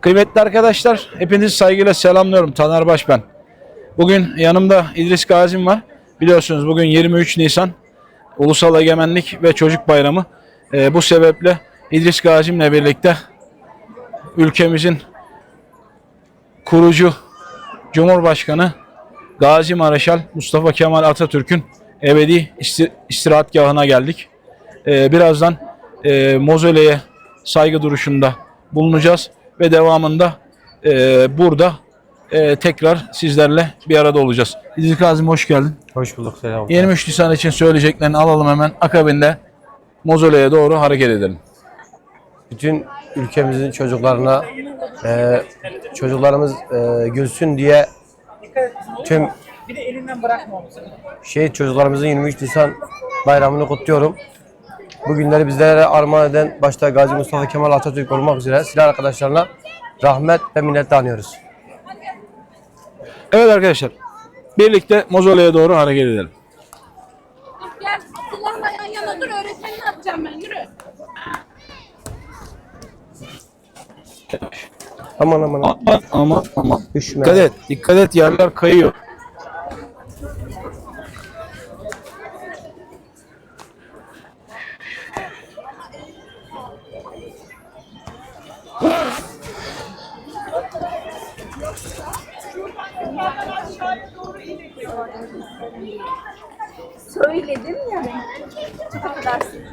Kıymetli arkadaşlar, hepinizi saygıyla selamlıyorum. Taner Baş ben. Bugün yanımda İdris Gazim var. Biliyorsunuz bugün 23 Nisan Ulusal Egemenlik ve Çocuk Bayramı. Ee, bu sebeple İdris Gazim'le birlikte ülkemizin kurucu Cumhurbaşkanı Gazi Mareşal Mustafa Kemal Atatürk'ün ebedi isti- istirahatgahına geldik. Ee, birazdan e, Mozole'ye saygı duruşunda bulunacağız ve devamında e, burada e, tekrar sizlerle bir arada olacağız. İdris Kazım hoş geldin. Hoş bulduk selam. 23 Nisan için söyleyeceklerini alalım hemen. Akabinde Mozole'ye doğru hareket edelim. Bütün ülkemizin çocuklarına e, çocuklarımız e, gülsün diye tüm Bir de elinden bırakma onu. şehit çocuklarımızın 23 Nisan bayramını kutluyorum. Bu günleri bizlere armağan eden başta Gazi Mustafa Kemal Atatürk olmak üzere silah arkadaşlarına rahmet ve minnetle anıyoruz. Evet arkadaşlar. Birlikte Mozole'ye doğru hareket edelim. Gel silahla yan yana dur öğretmenini atacağım ben yürü. Aman aman. aman. Aman aman aman. Düşme. Dikkat et. Dikkat et yerler kayıyor. Söyledim ya ben. Affedersin.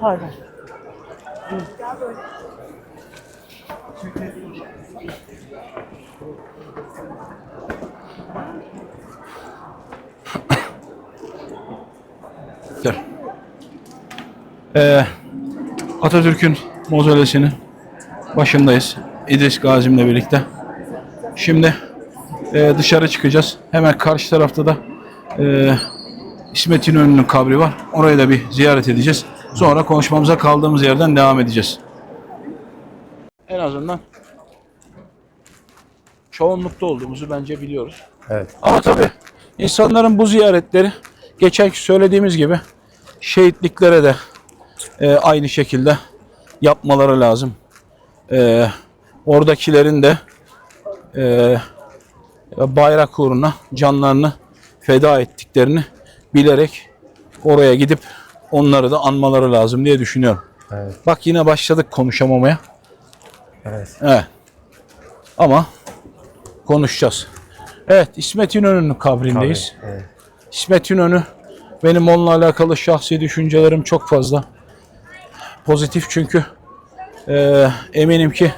Pardon. Gel. Ee, Atatürk'ün mozolesinin başındayız. İdris Gazim'le birlikte. Şimdi e, dışarı çıkacağız. Hemen karşı tarafta da e, İsmet İnönü'nün kabri var. Orayı da bir ziyaret edeceğiz. Sonra konuşmamıza kaldığımız yerden devam edeceğiz. En azından çoğunlukta olduğumuzu bence biliyoruz. Evet. Ama tabii insanların bu ziyaretleri geçenki söylediğimiz gibi şehitliklere de e, aynı şekilde yapmaları lazım. E, oradakilerin de e, bayrak uğruna canlarını feda ettiklerini bilerek oraya gidip onları da anmaları lazım diye düşünüyorum. Evet. Bak yine başladık konuşamamaya. Evet. Evet. Ama konuşacağız. Evet İsmet İnönü'nün kabrindeyiz. Evet. İsmet İnönü benim onunla alakalı şahsi düşüncelerim çok fazla. Pozitif çünkü eee, eminim ki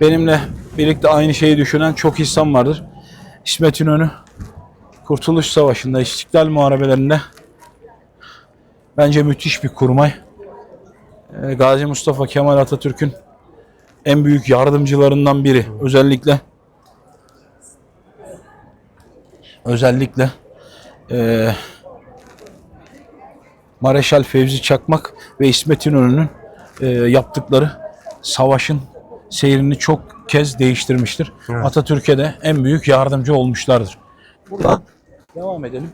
benimle birlikte aynı şeyi düşünen çok insan vardır. İsmet İnönü Kurtuluş Savaşı'nda, İstiklal Muharebelerinde bence müthiş bir kurmay. Eee, Gazi Mustafa Kemal Atatürk'ün en büyük yardımcılarından biri. Özellikle özellikle eee Mareşal Fevzi Çakmak ve İsmet İnönü'nün eee, yaptıkları savaşın seyrini çok kez değiştirmiştir. Evet. Atatürk'e de en büyük yardımcı olmuşlardır. Buradan devam edelim.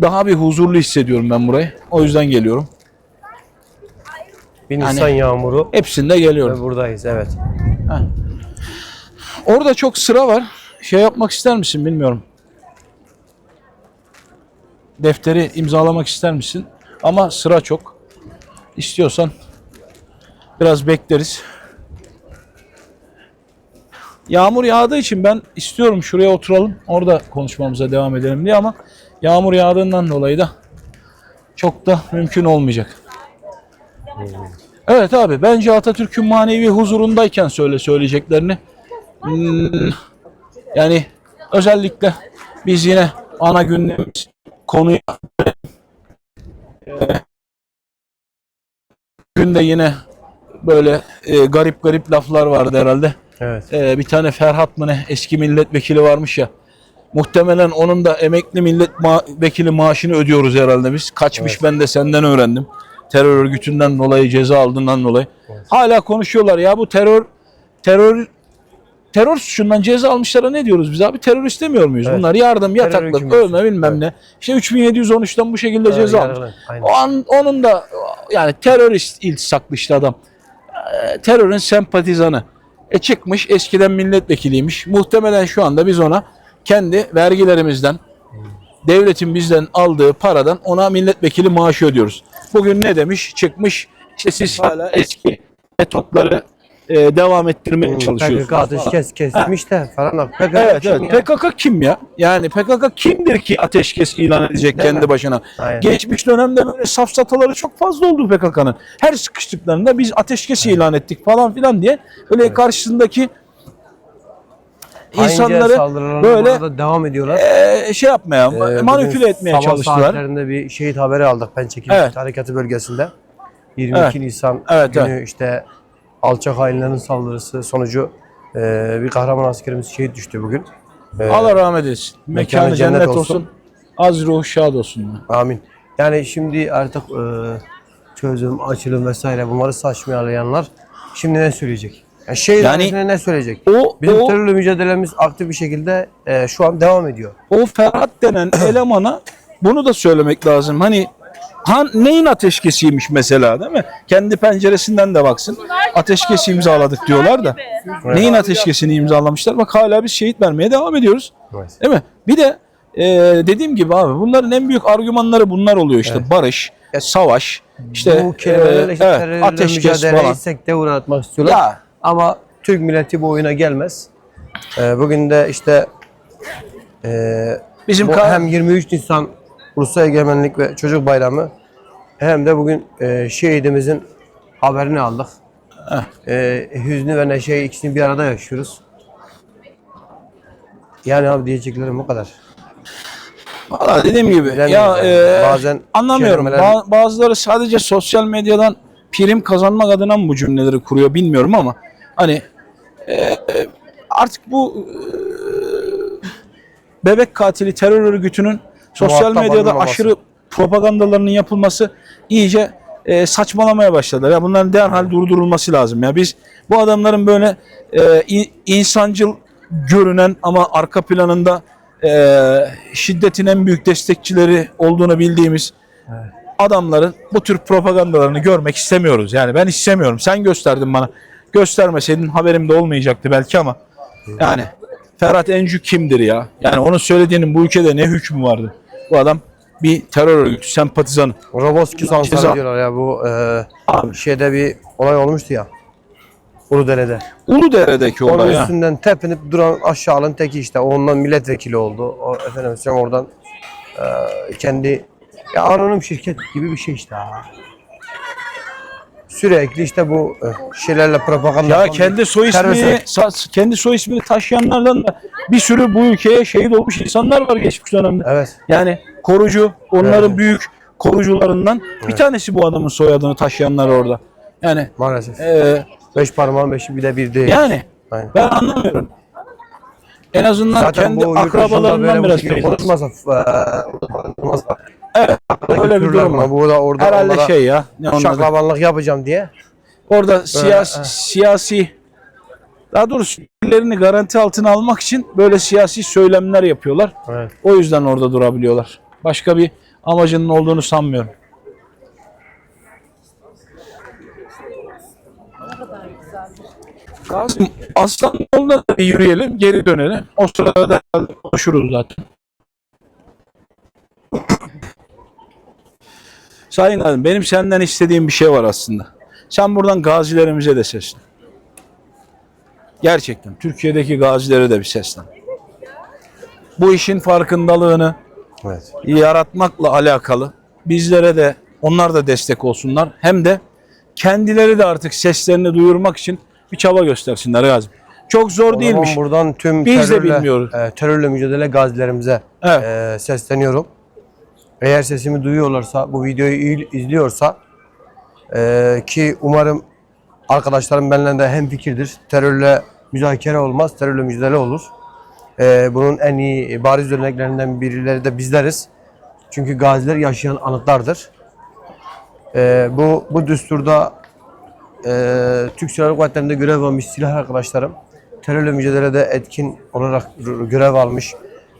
Daha bir huzurlu hissediyorum ben burayı. O yüzden geliyorum. Bir Nisan yağmuru Hepsinde geliyorum. ve buradayız. Evet. Orada çok sıra var. Şey yapmak ister misin bilmiyorum. Defteri imzalamak ister misin? Ama sıra çok. İstiyorsan biraz bekleriz. Yağmur yağdığı için ben istiyorum şuraya oturalım. Orada konuşmamıza devam edelim diye ama yağmur yağdığından dolayı da çok da mümkün olmayacak. Evet abi bence Atatürk'ün manevi huzurundayken söyle söyleyeceklerini. Hmm, yani özellikle biz yine ana gündemimiz konuya günde yine böyle e, garip garip laflar vardı herhalde. Evet. E, bir tane Ferhat mı ne eski milletvekili varmış ya. Muhtemelen onun da emekli milletvekili maaşını ödüyoruz herhalde biz. Kaçmış ben de senden öğrendim. Terör örgütünden dolayı ceza aldığından dolayı. Hala konuşuyorlar ya bu terör terör terör suçundan ceza almışlara ne diyoruz biz abi? Terörist demiyor muyuz? Evet. Bunlar yardım, Terör yataklık, hükümeti. ölme bilmem ne. İşte 3713'ten bu şekilde ceza almış. O an, onun da yani terörist iltisaklı işte adam. Ee, terörün sempatizanı. E çıkmış eskiden milletvekiliymiş. Muhtemelen şu anda biz ona kendi vergilerimizden devletin bizden aldığı paradan ona milletvekili maaşı ödüyoruz. Bugün ne demiş? Çıkmış işte siz hala eski metotları e, devam ettirmeye çalışıyorsunuz. PKK ateşkes kesmiş de falan. PKK Evet kim evet. ya? PKK kim ya? Yani PKK kimdir ki ateşkes ilan edecek Değil kendi mi? başına? Aynen. Geçmiş dönemde böyle safsataları çok fazla oldu PKK'nın. Her sıkıştıklarında biz ateşkes ilan ettik falan filan diye böyle karşısındaki Haince insanları böyle devam ediyorlar. eee, şey yapmaya, Ee, manipüle etmeye sabah çalıştılar. saatlerinde bir şehit haberi aldık Pençekilik Evet. Harekatı bölgesinde. 22 Evet. Nisan Evet, günü işte alçak hainlerin saldırısı sonucu e, bir kahraman askerimiz şehit düştü bugün. E, Allah rahmet eylesin. Mekanı mekanı cennet, cennet olsun. olsun. Az ruh şad olsun. Amin. Yani şimdi artık e, çözüm, açılım vesaire bunları saçmalayanlar şimdi ne söyleyecek? Yani şehit Yani- ne söyleyecek? O, Bizim o, terörle mücadelemiz aktif bir şekilde e, şu an devam ediyor. o Ferhat denen elemana bunu da söylemek lazım. Hani han, neyin ateşkesiymiş mesela değil mi? Kendi penceresinden de baksın. Ateşkesi imzaladık diyorlar da. Neyin ateşkesini imzalamışlar? Bak hala biz şehit vermeye devam ediyoruz. Evet. Değil mi? Bir de e, dediğim gibi abi bunların en büyük argümanları bunlar oluyor işte. Barış, savaş, işte Bu kelimelerle e, işte evet, terörle ateşkes falan. sekteye uğratmak istiyorlar. Ya Ama Türk milleti bu oyuna gelmez. Ee, bugün de işte e, bizim bu hem 23 Nisan Ulusal Egemenlik ve Çocuk Bayramı hem de bugün e, şehidimizin haberini aldık. E, hüznü ve neşeyi ikisini bir arada yaşıyoruz. Yani abi diyeceklerim bu kadar. Valla dediğim gibi ya yani. e, Bazen anlamıyorum. kelimeler- Ba- bazıları sadece sosyal medyadan prim kazanmak adına mı bu cümleleri kuruyor bilmiyorum ama hani e, e, artık bu e, bebek katili terör örgütünün sosyal medyada aşırı propagandalarının yapılması iyice e, saçmalamaya başladılar. Ya bunların derhal durdurulması lazım. Ya biz bu adamların böyle e, in- insancıl görünen ama arka planında e, şiddetin en büyük destekçileri olduğunu bildiğimiz adamların bu tür propagandalarını görmek istemiyoruz. Yani ben istemiyorum. Sen gösterdin bana. Göstermeseydin haberim de olmayacaktı belki ama yani Ferhat Encü kimdir ya? Yani onun söylediğinin bu ülkede ne hükmü vardı? Bu adam bir terör örgütü sempatizanı. Roboski sansarı diyorlar ya bu e, şeyde bir olay olmuştu ya. Uludere'de. Uludere'deki Onun olay ya. üstünden tepinip duran aşağılığın teki işte. Ondan milletvekili oldu. O, efendim sen oradan e, kendi ya anonim şirket gibi bir şey işte. ha. Sürekli işte bu e, şeylerle propaganda Ya yapan kendi soy terör ismini sa- kendi soy ismini taşıyanlardan da bir sürü bu ülkeye şehit olmuş insanlar var geçmiş dönemde. Evet. Yani korucu, onların Evet. büyük korucularından bir tanesi bu adamın soyadını taşıyanlar orada. Yani Maalesef. e, Beş parmağın beşi bir de bir değil. yani Aynen. ben anlamıyorum. En azından Zaten kendi akrabalarından biraz e, konuşmazsa Evet, öyle bir durum var. Bu da orada Herhalde şey ya. Şaklabanlık yapacağım diye. Orada siyasi, siyasi daha doğrusu fikirlerini garanti altına almak için böyle siyasi söylemler yapıyorlar. Evet. O yüzden orada durabiliyorlar. Başka bir amacının olduğunu sanmıyorum. Kazım Aslan yoluna da bir yürüyelim, geri dönelim. O sırada da konuşuruz zaten. Sayın Halim, benim senden istediğim bir şey var aslında. Sen buradan gazilerimize de seslen. Gerçekten Türkiye'deki gazilere de bir seslen. Bu işin farkındalığını Evet. yaratmakla alakalı bizlere de onlar da destek olsunlar. Hem de kendileri de artık seslerini duyurmak için bir çaba göstersinler Gazi. Çok zor O değilmiş. buradan tüm Biz de terörle, bilmiyoruz. e, terörle mücadele gazilerimize Evet. e, sesleniyorum. Eğer sesimi duyuyorlarsa, bu videoyu izliyorsa e, ki umarım arkadaşlarım benimle de hem fikirdir. Terörle müzakere olmaz, terörle mücadele olur. E, bunun en iyi bariz örneklerinden birileri de bizleriz. Çünkü gaziler yaşayan anıtlardır. E, bu bu düsturda e, Türk Silahlı Kuvvetleri'nde görev almış silah arkadaşlarım terörle mücadelede etkin olarak görev almış.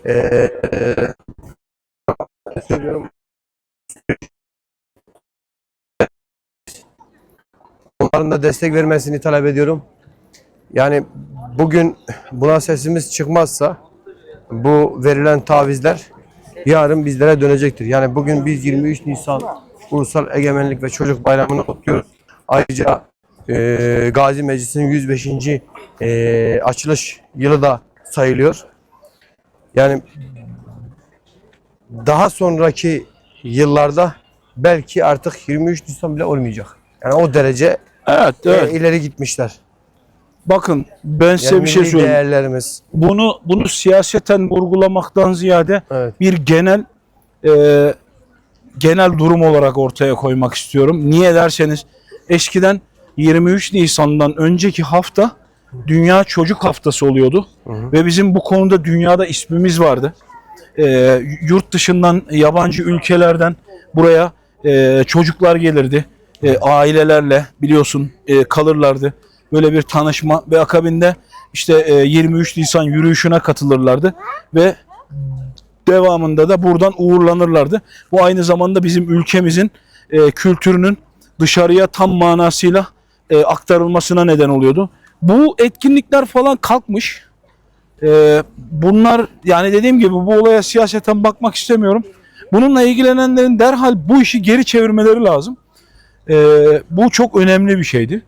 E, e, söylüyorum. Onların da destek vermesini talep ediyorum. Yani bugün buna sesimiz çıkmazsa bu verilen tavizler yarın bizlere dönecektir. Yani bugün biz 23 Nisan Ulusal Egemenlik ve Çocuk Bayramı'nı kutluyoruz. Ayrıca e, Gazi Meclisi'nin 105. e, açılış yılı da sayılıyor. Yani daha sonraki yıllarda belki artık 23 Nisan bile olmayacak. Yani o derece Evet, e, evet. ileri gitmişler. Bakın ben size Yani bir şey söyleyeyim. değerlerimiz. Bunu bunu siyaseten vurgulamaktan ziyade Evet. bir genel e, genel durum olarak ortaya koymak istiyorum. Niye derseniz eskiden 23 Nisan'dan önceki hafta Dünya Çocuk Haftası oluyordu ve bizim bu konuda dünyada ismimiz vardı. E, yurt dışından yabancı ülkelerden buraya e, çocuklar gelirdi. E, ailelerle biliyorsun e, kalırlardı. Böyle bir tanışma ve akabinde işte e, 23 Nisan yürüyüşüne katılırlardı ve devamında da buradan uğurlanırlardı. Bu aynı zamanda bizim ülkemizin e, kültürünün dışarıya tam manasıyla e, aktarılmasına neden oluyordu. Bu etkinlikler falan kalkmış. E, bunlar yani dediğim gibi bu olaya siyaseten bakmak istemiyorum. Bununla ilgilenenlerin derhal bu işi geri çevirmeleri lazım. E, bu çok önemli bir şeydi.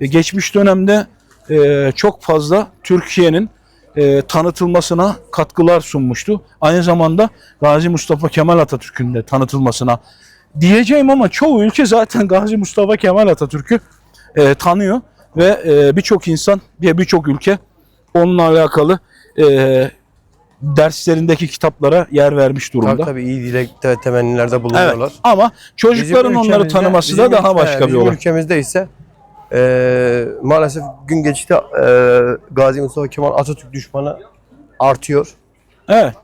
E, geçmiş dönemde e, çok fazla Türkiye'nin e, tanıtılmasına katkılar sunmuştu. Aynı zamanda Gazi Mustafa Kemal Atatürk'ün de tanıtılmasına diyeceğim ama çoğu ülke zaten Gazi Mustafa Kemal Atatürk'ü e, tanıyor ve e, birçok insan ve birçok ülke onunla alakalı e, derslerindeki kitaplara yer vermiş durumda. Tabii tabii iyi dilekte temennilerde Evet. bulunuyorlar. Ama çocukların Bizim onları tanıması da daha başka bir bizim olay. ülkemizde ise e, maalesef gün geçti e, Gazi Mustafa Kemal Atatürk düşmanı artıyor. Evet.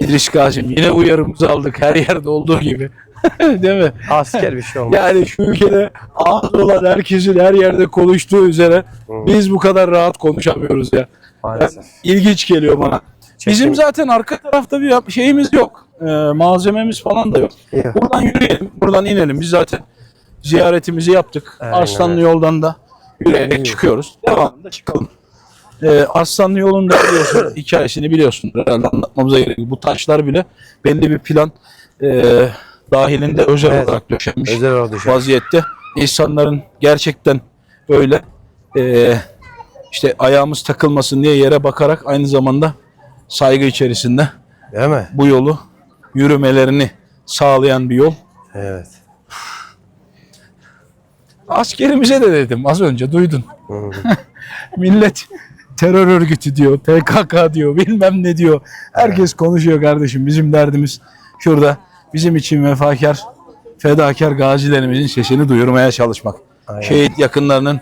İdris Gazi'm yine uyarımızı aldık her yerde olduğu gibi. Değil mi? Asker bir şey olmaz. Yani şu ülkede ağız olan herkesin her yerde konuştuğu üzere biz bu kadar rahat konuşamıyoruz ya. maalesef. İlginç geliyor bana. Çekim- Bizim zaten arka tarafta bir şeyimiz yok. Ee, malzememiz falan da yok. Yok. Buradan yürüyelim, buradan inelim. Biz zaten ziyaretimizi yaptık. Aynen Arslanlı öyle. yoldan da yürüyerek çıkıyoruz. Devamında çıkalım. Ee, Arslanlı yolunda biliyorsun, hikayesini biliyorsun. Herhalde anlatmamıza gerek yok. Bu taşlar bile belli bir plan e, dahilinde özel Evet. olarak döşenmiş Özel olarak vaziyette. İnsanların gerçekten böyle e, işte ayağımız takılmasın diye yere bakarak aynı zamanda saygı içerisinde Değil mi? bu yolu yürümelerini sağlayan bir yol. Evet. Askerimize de dedim az önce duydun. Millet terör örgütü diyor, PKK diyor, bilmem ne diyor. Herkes konuşuyor kardeşim. Bizim derdimiz şurada bizim için vefakar, fedakar gazilerimizin sesini duyurmaya çalışmak. Aynen. Şehit yakınlarının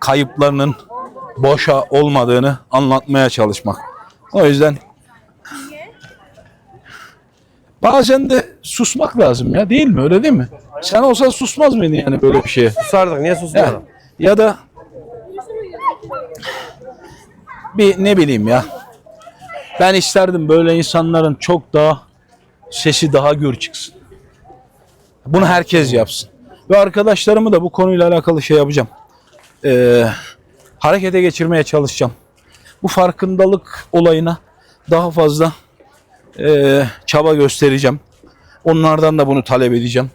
kayıplarının boşa olmadığını anlatmaya çalışmak. O yüzden bazen de susmak lazım ya değil mi öyle değil mi? Sen olsan susmaz mıydın yani böyle bir şeye? Susardık. Niye susmayalım? Ya da bir ne bileyim ya. Ben isterdim böyle insanların çok daha sesi daha gür çıksın. Bunu herkes yapsın. Ve arkadaşlarımı da bu konuyla alakalı şey yapacağım. Ee, harekete geçirmeye çalışacağım. Bu farkındalık olayına daha fazla ee, çaba göstereceğim. Onlardan da bunu talep edeceğim.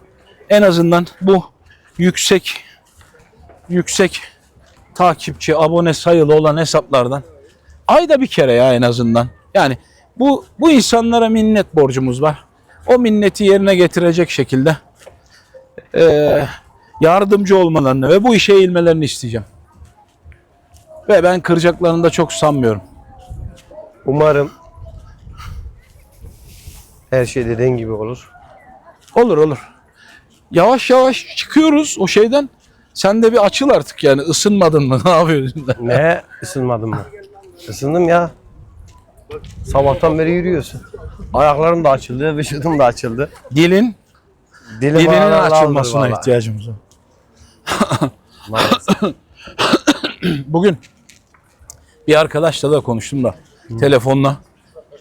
En azından bu yüksek yüksek takipçi, abone sayılı olan hesaplardan ayda bir kere ya en azından. Yani bu bu insanlara minnet borcumuz var. o minneti yerine getirecek şekilde e, yardımcı olmalarını ve bu işe eğilmelerini isteyeceğim. Ve ben kıracaklarını da çok sanmıyorum. Umarım her şey dediğin gibi olur. Olur olur. Yavaş yavaş çıkıyoruz o şeyden. Sen de bir açıl artık yani ısınmadın mı? Ne yapıyorsun? Ne? Isınmadın mı? Isındım ya. Sabahtan beri yürüyorsun. Ayaklarım da açıldı, vücudum da açıldı. Dilin, Dilim dilinin açılmasına vallahi. ihtiyacımız var. Maalesef. Bugün bir arkadaşla da konuştum da telefonla.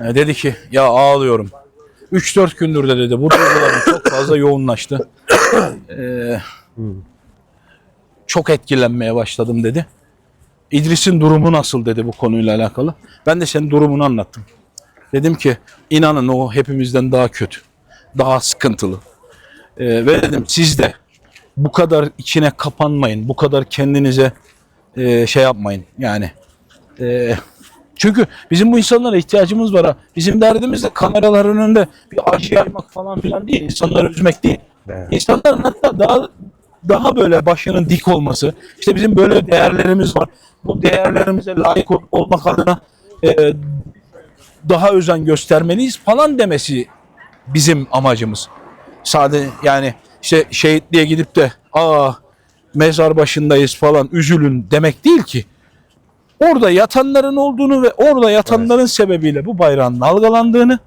E, dedi ki ya ağlıyorum. 3-4 gündür de dedi bu çok fazla yoğunlaştı. E, çok etkilenmeye başladım dedi. İdris'in durumu nasıl dedi bu konuyla alakalı. Ben de senin durumunu anlattım. Dedim ki inanın o hepimizden daha kötü. Daha sıkıntılı. E, ve dedim siz de bu kadar içine kapanmayın. Bu kadar kendinize e, şey yapmayın yani. E, çünkü bizim bu insanlara ihtiyacımız var. ha. Bizim derdimiz de kameraların önünde bir acı yaymak falan filan değil. İnsanları üzmek değil. Evet. İnsanların hatta daha daha böyle başının dik olması. İşte bizim böyle değerlerimiz var. Bu değerlerimize layık ol- olmak adına e, daha özen göstermeliyiz falan demesi bizim amacımız. Sade yani işte şehitliğe gidip de aa mezar başındayız falan üzülün demek değil ki. Orada yatanların olduğunu ve orada yatanların sebebiyle bu bayrağın dalgalandığını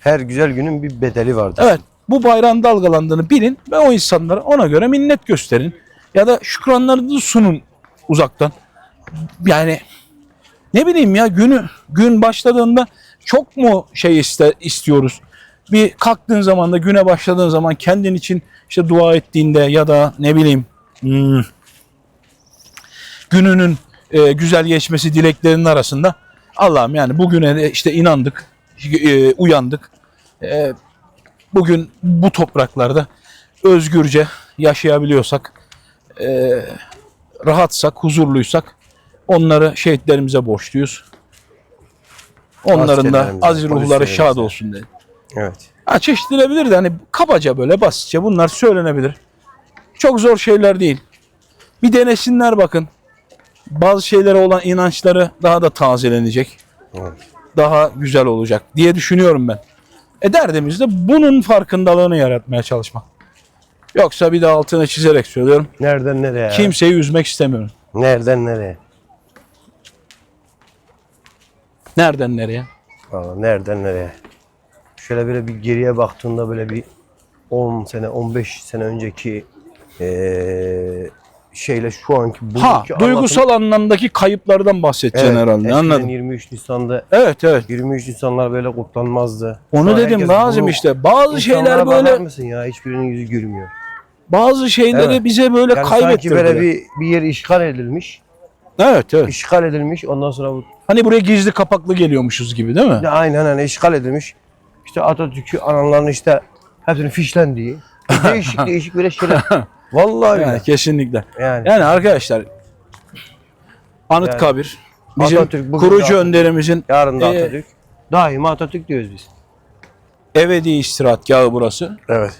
Her güzel günün bir bedeli vardır. Evet bu bayrağın dalgalandığını bilin ve o insanlara ona göre minnet gösterin. Ya da şükranlarınızı sunun uzaktan. Yani ne bileyim ya günü gün başladığında çok mu şey iste, istiyoruz? Bir kalktığın zaman da güne başladığın zaman kendin için işte dua ettiğinde ya da ne bileyim hmm, gününün e, güzel geçmesi dileklerinin arasında Allah'ım yani bugüne de işte inandık, e, uyandık. E, bugün bu topraklarda özgürce yaşayabiliyorsak, e, rahatsak, huzurluysak onları şehitlerimize borçluyuz. Onların da aziz ruhları şad olsun dedi. Evet. Ha, çeşitlenebilir de hani kabaca böyle basitçe bunlar söylenebilir. Çok zor şeyler değil. Bir denesinler bakın. Bazı şeylere olan inançları daha da tazelenecek. Evet. Daha güzel olacak diye düşünüyorum ben. E derdimiz de bunun farkındalığını yaratmaya çalışmak. Yoksa bir de altına çizerek söylüyorum. Nereden nereye? Kimseyi üzmek istemiyorum. Nereden nereye? Nereden nereye? Vallahi nereden nereye? Şöyle böyle bir geriye baktığında böyle bir 10 sene, 15 sene önceki eee şeyle şu anki bugünkü Ha, duygusal anlamdaki kayıplardan bahsedeceksin herhalde. eskiden Anladım. 23 Nisan'da Evet evet. 23 Nisanlar böyle kutlanmazdı. Onu dedim Nazım bunu- işte. Bazı şeyler böyle mısın ya? Hiçbirinin yüzü gülmüyor. bazı şeyleri Evet. bize böyle Yani sanki kaybettirdiler. böyle bir, bir yer işgal edilmiş. Evet evet. İşgal edilmiş. Ondan sonra bu Hani buraya gizli kapaklı geliyormuşuz gibi değil mi? de aynen hani işgal edilmiş. İşte Atatürk'ü ananların işte hepsinin fişlendiği. Değişik değişik böyle şeyler. Vallahi Yani yani. kesinlikle. yani. Yani arkadaşlar Anıtkabir bizim Atatürk, kurucu Atatürk. önderimizin Yarın da Ee, Atatürk. Daima Atatürk diyoruz biz. ebedi istirahatgahı burası. Evet.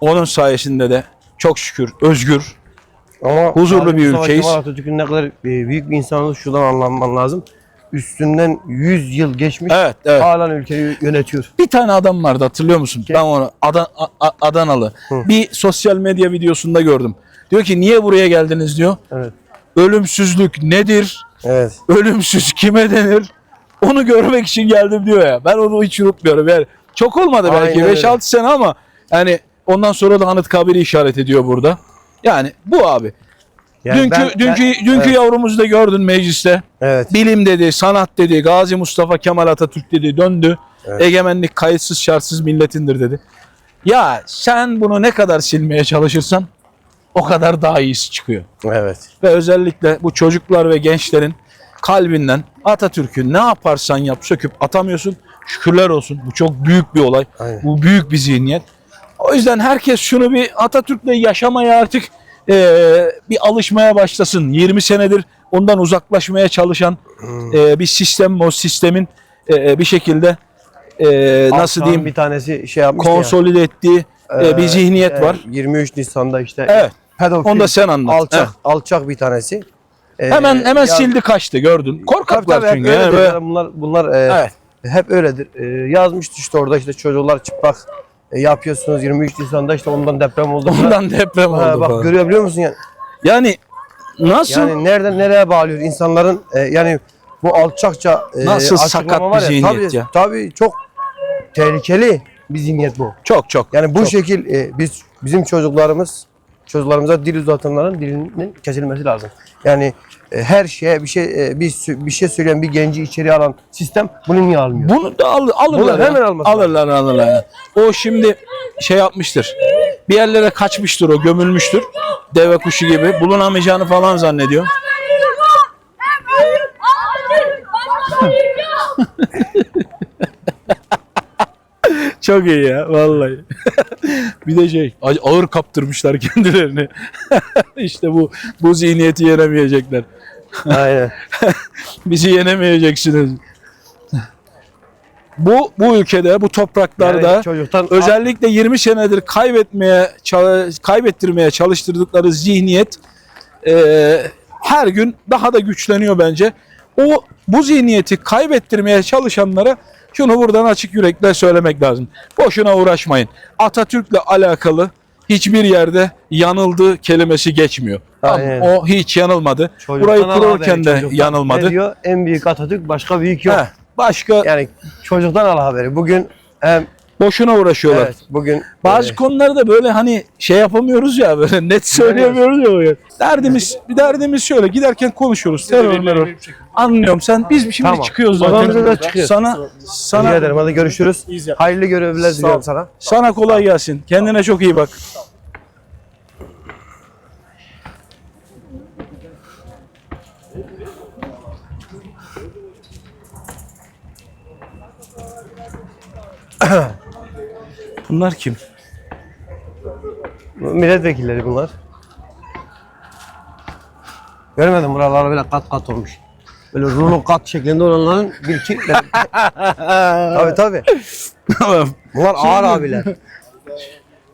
Onun sayesinde de çok şükür özgür. Ama Huzurlu bir ülkeyiz. Atatürk'ün ne kadar e, büyük bir insan olduğunu şuradan anlaman lazım. Üstünden 100 yıl geçmiş. Evet evet. Halen ülkeyi yönetiyor. Bir tane adam vardı hatırlıyor musun? Ben onu Adan- A- Adanalı. Hı. Bir sosyal medya videosunda gördüm. Diyor ki niye buraya geldiniz diyor. Evet. Ölümsüzlük nedir? Evet. Ölümsüz kime denir? Onu görmek için geldim diyor ya. Ben onu hiç unutmuyorum. Yani çok olmadı belki Aynen öyle. 5-6 sene ama yani ondan sonra da Anıtkabir'i işaret ediyor burada. Yani bu abi. Yani dünkü ben- dünkü ben- dünkü evet. yavrumuzu da gördün mecliste. Evet. Bilim dedi, sanat dedi, Gazi Mustafa Kemal Atatürk dedi, döndü. Evet. Egemenlik kayıtsız şartsız milletindir dedi. Ya sen bunu ne kadar silmeye çalışırsan o kadar daha iyisi çıkıyor. Evet. Ve özellikle bu çocuklar ve gençlerin kalbinden Atatürk'ü ne yaparsan yap söküp atamıyorsun. Şükürler olsun. Bu çok büyük bir olay. Aynen. Bu büyük bir zihniyet. O yüzden herkes şunu bir Atatürk'le yaşamaya artık eee, bir alışmaya başlasın. 20 senedir ondan uzaklaşmaya çalışan eee, bir sistem o sistemin eee, bir şekilde e, nasıl diyeyim bir tanesi şey yapmış konsolide ettiği e, bir Ee, zihniyet var. 23 Nisan'da işte Evet. pedofil, Onu da sen anlat. alçak, Evet. alçak bir tanesi. Ee, Hemen hemen ya- sildi kaçtı gördün. Korkaklar tabii çünkü. yani böyle- bunlar bunlar e, Evet. hep öyledir. E, yazmıştı işte orada işte çocuklar çıplak e, yapıyorsunuz 23 Nisan'da işte ondan deprem oldu. Ondan deprem oldu. Ha, bak falan. görebiliyor musun yani? Yani nasıl Yani nereden nereye bağlıyor insanların e, yani bu alçakça e, Nasıl sakat bir var ya, zihniyet tabii, ya. Tabii çok tehlikeli bir zihniyet bu. çok çok. Yani bu çok. şekil e, biz bizim çocuklarımız çocuklarımıza dil uzatanların dilinin kesilmesi lazım. Yani e, her şeye bir şey e, bir, bir şey söyleyen bir genci içeri alan sistem bunu niye almıyor? Bunu da al, alırlar. Bunu ya. hemen lazım. alırlar alırlar. O şimdi şey yapmıştır. Bir yerlere kaçmıştır o gömülmüştür. Deve kuşu gibi. Bulunamayacağını falan zannediyor. Çok iyi ya vallahi. bir de şey ağır kaptırmışlar kendilerini. işte bu bu zihniyeti yenemeyecekler. Aynen. Bizi yenemeyeceksiniz. Bu bu ülkede, bu topraklarda Yani çocuktan özellikle 20 senedir kaybetmeye kaybettirmeye çalıştırdıkları zihniyet e, her gün daha da güçleniyor bence. O bu zihniyeti kaybettirmeye çalışanlara şunu buradan açık yürekle söylemek lazım. Boşuna uğraşmayın. Atatürk'le alakalı hiçbir yerde yanıldı kelimesi geçmiyor. Aynen. o hiç yanılmadı. çocuktan Burayı haberi, de çocuktan. Ne yanılmadı. diyor? En büyük Atatürk başka büyük yok. Heh, başka Yani çocuktan al haberi. Bugün hem boşuna uğraşıyorlar. evet bugün Bazı e, konularda böyle hani şey yapamıyoruz ya böyle net söyleyemiyoruz ya. böyle. Derdimiz bir derdimiz şöyle giderken konuşuyoruz. Terör merör. Anlıyorum sen biz şimdi Tamam. çıkıyoruz zaten. da çıkıyoruz. Sana rica sana ederim. Hadi görüşürüz. Hayırlı görevler diliyorum sana. sana kolay gelsin. Kendine çok iyi bak. Bunlar kim? Milletvekilleri bunlar. Görmedim buralar böyle kat kat olmuş. Böyle rulo kat şeklinde olanların bir iki. tabii tabii. Bunlar ağır abiler.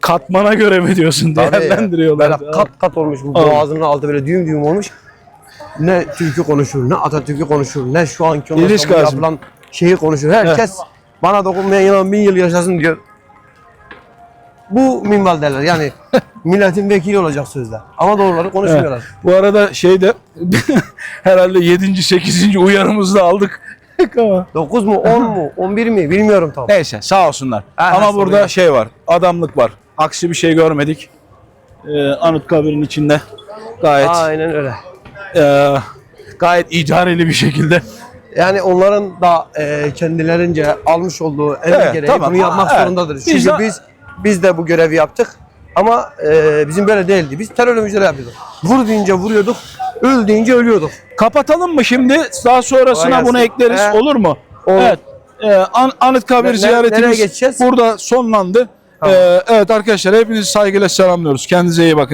Katmana göre mi diyorsun? Tabii. Değerlendiriyorlar. Böyle kat kat olmuş. Bu boğazının altı böyle düğüm düğüm olmuş. Ne Türk'ü konuşur, ne Atatürk'ü konuşur, ne şu anki ondan yapılan şeyi konuşur. Herkes bana dokunmayan yılan bin yıl yaşasın diyor. Bu minval derler. Yani milletin vekili olacak sözler. Ama doğruları konuşmuyorlar. Bu arada şeyde herhalde 7. 8. uyarımızı da aldık. Ama 9 mu, 10 mu, 11 mi bilmiyorum tam. Neyse sağ olsunlar. Aha, Ama burada yok. şey var. Adamlık var. Aksi bir şey görmedik. Ee, Anıtkabir'in içinde gayet Aynen öyle. e, gayet idareli bir şekilde. Yani onların da e, kendilerince almış olduğu emir Evet, gereği tamam. bunu yapmak Ha, evet. zorundadır. Biz Çünkü de- biz biz de bu görevi yaptık. Ama e, bizim böyle değildi. Biz terörle mücadele yapıyorduk. Vur deyince vuruyorduk. Öl deyince ölüyorduk. Kapatalım mı şimdi? Daha sonrasına Kolay bunu gelsin. ekleriz. He. Olur mu? Olur. Evet. Ee, An- Anıtkabir Ne- ziyaretimiz nereye geçeceğiz? burada sonlandı. Tamam. Ee, evet arkadaşlar hepinizi saygıyla selamlıyoruz. Kendinize iyi bakın.